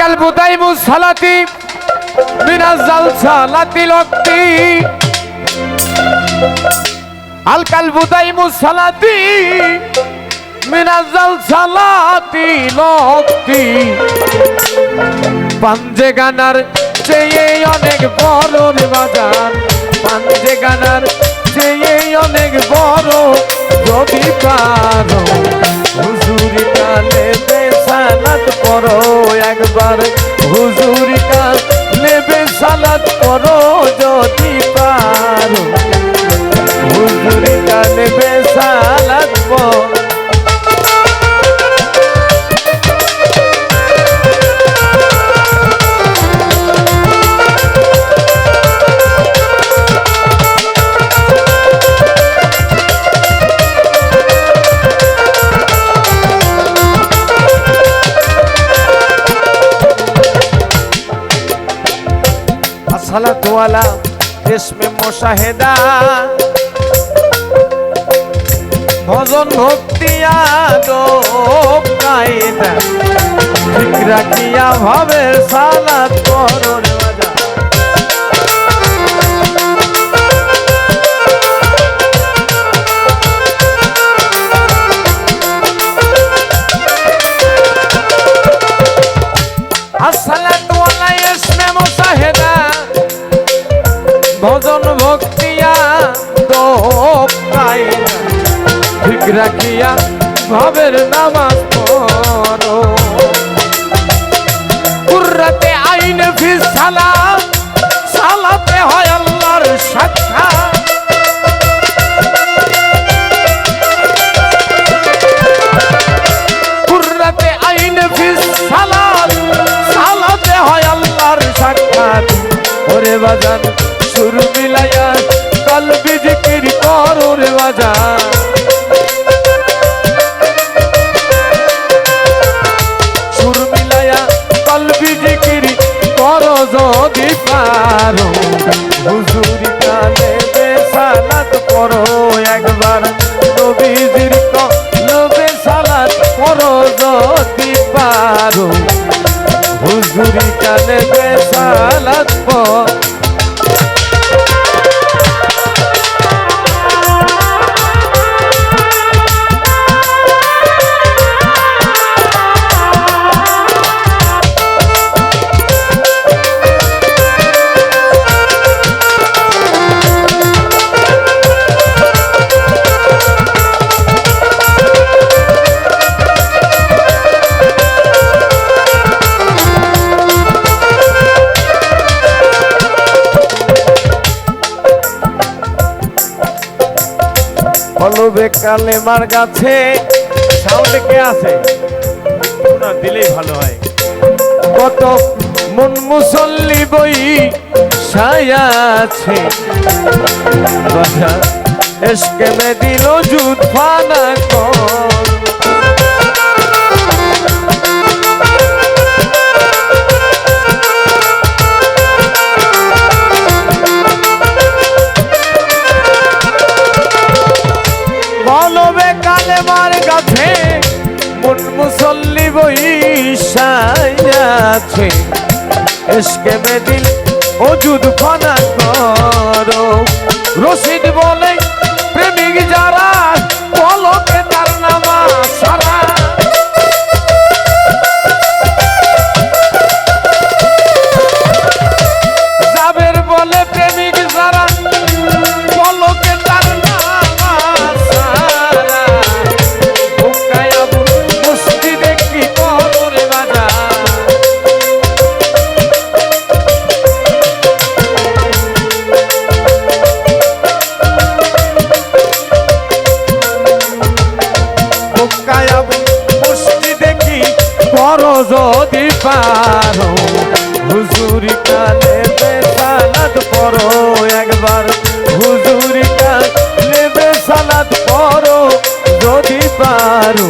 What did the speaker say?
আলকাল বুদাই মুসালাতি মিনাজাল সালাতি লক্তি আলকাল বুদাই মুসালাতি মিনাজাল সালাতি লক্তি পাঞ্জে গানার চেয়ে অনেক বড় রে বাজার। পাঞ্জে গানার চেয়ে অনেক বড় যদি পারো হুজুরি কালে একবার হুজুরি নেবে সালাদ করো যদি পারো। হুজুরি নেবে সালাদ করো। আলা ইসমে মুশাহেদা। ভজন ভক্তি রাখিয়া ভাবের সালাত রাখিয়া ভাবের নামাজ পড়ো। কুর্রাতে আইন ফি সালাত সালাতে হয় আল্লাহর সাক্ষাৎ কুর্রাতে আইন ফি সালাত সালাতে হয় আল্লাহর সাক্ষাৎ ওরে বাজান, সুর মিলাইয়া, কলবি জিকির করো রে বাজান। কলবি জিকিরি করো যদি পারো। হুজুরি কলবে কালেমার গাছে। সাউন্ড কে আছে? না দিলেই ভালো হয়। কত মন মুসল্লি বই ছায়া আছে। এসকে মে দিল জুত ফানা কর। মুসল্লি বইসাই আছে এসকে বেদিল অজুদ ফনা করো। রশিদ বলে যদি পারো হুজুরি কালে সালাদ পড়ো একবার। হুজুরি কালে সালাদ পড়ো যদি পারো